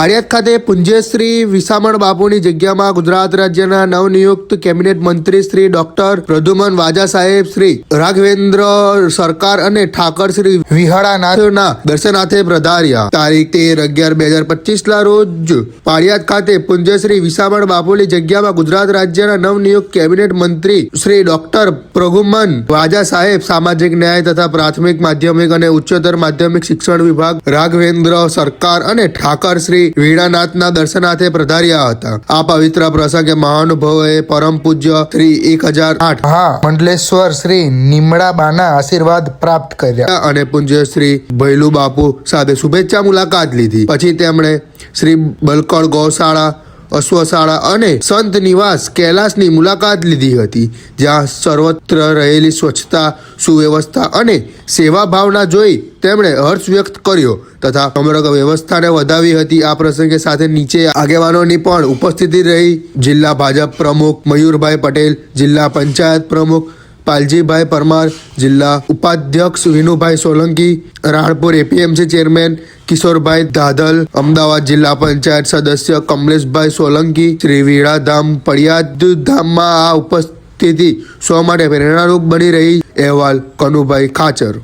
પાળિયાદ ખાતે પુંજેશ્રી વિસામણ બાપુની જગ્યામાં ગુજરાત રાજ્યના નવનિયુક્ત કેબિનેટ મંત્રી શ્રી ડોક્ટર પ્રદ્યુમન વાજા સાહેબ, શ્રી રાઘવેન્દ્ર સરકાર અને ઠાકર શ્રી વિહાળાનાથના દર્શનાથે પધાર્યા. તારીખ તેર અગિયાર બે હજાર પચીસ ના રોજ પાળિયાદ ખાતે પુંજેશ્રી વિસામણ બાપુની જગ્યામાં ગુજરાત રાજ્યના નવનિયુક્ત કેબિનેટ મંત્રી શ્રી ડોક્ટર પ્રઘુમન વાજા સાહેબ, સામાજિક ન્યાય તથા પ્રાથમિક માધ્યમિક અને ઉચ્ચતર માધ્યમિક શિક્ષણ વિભાગ, રાઘવેન્દ્ર સરકાર અને ઠાકર શ્રી વીણાનાથના દર્શનાર્થે પધાર્યા હતા. આ પવિત્ર પ્રસંગે મહાનુભાવોએ પરમ પૂજ્ય શ્રી એક હજાર આઠ હા મંડલેશ્વર શ્રી નિમડાબાના આશીર્વાદ પ્રાપ્ત કર્યા. અને પૂજ્ય શ્રી ભૈલુ બાપુ સાથે શુભેચ્છા મુલાકાત લીધી. પછી તેમણે શ્રી બલકડ ગૌશાળા અશ્વશાળા અને સંત નિવાસ કૈલાસની મુલાકાત લીધી હતી, જ્યાં સર્વત્ર રહેલી સ્વચ્છતા, સુવ્યવસ્થા અને સેવા ભાવના જોઈ તેમણે હર્ષ વ્યક્ત કર્યો તથા સમગ્ર વ્યવસ્થાને વધાવી હતી. આ પ્રસંગે સાથે નીચે આગેવાનોની પણ ઉપસ્થિતિ રહી. જિલ્લા ભાજપ પ્રમુખ મયુરભાઈ પટેલ, જિલ્લા પંચાયત પ્રમુખ પાલજીભાઈ પરમાર, જિલ્લા ઉપાધ્યક્ષ વિનુભાઈ સોલંકી, રાણપુર એપીએમસી ચેરમેન કિશોરભાઈ દાદલ અમદાવાદ જિલ્લા પંચાયત સદસ્ય કમલેશભાઈ સોલંકી શ્રી વીણાધામ પડિયાદ ધામમાં આ ઉપસ્થિતિ સૌ માટે પ્રેરણારૂપ બની રહી, અહેવાલ કનુભાઈ ખાચર.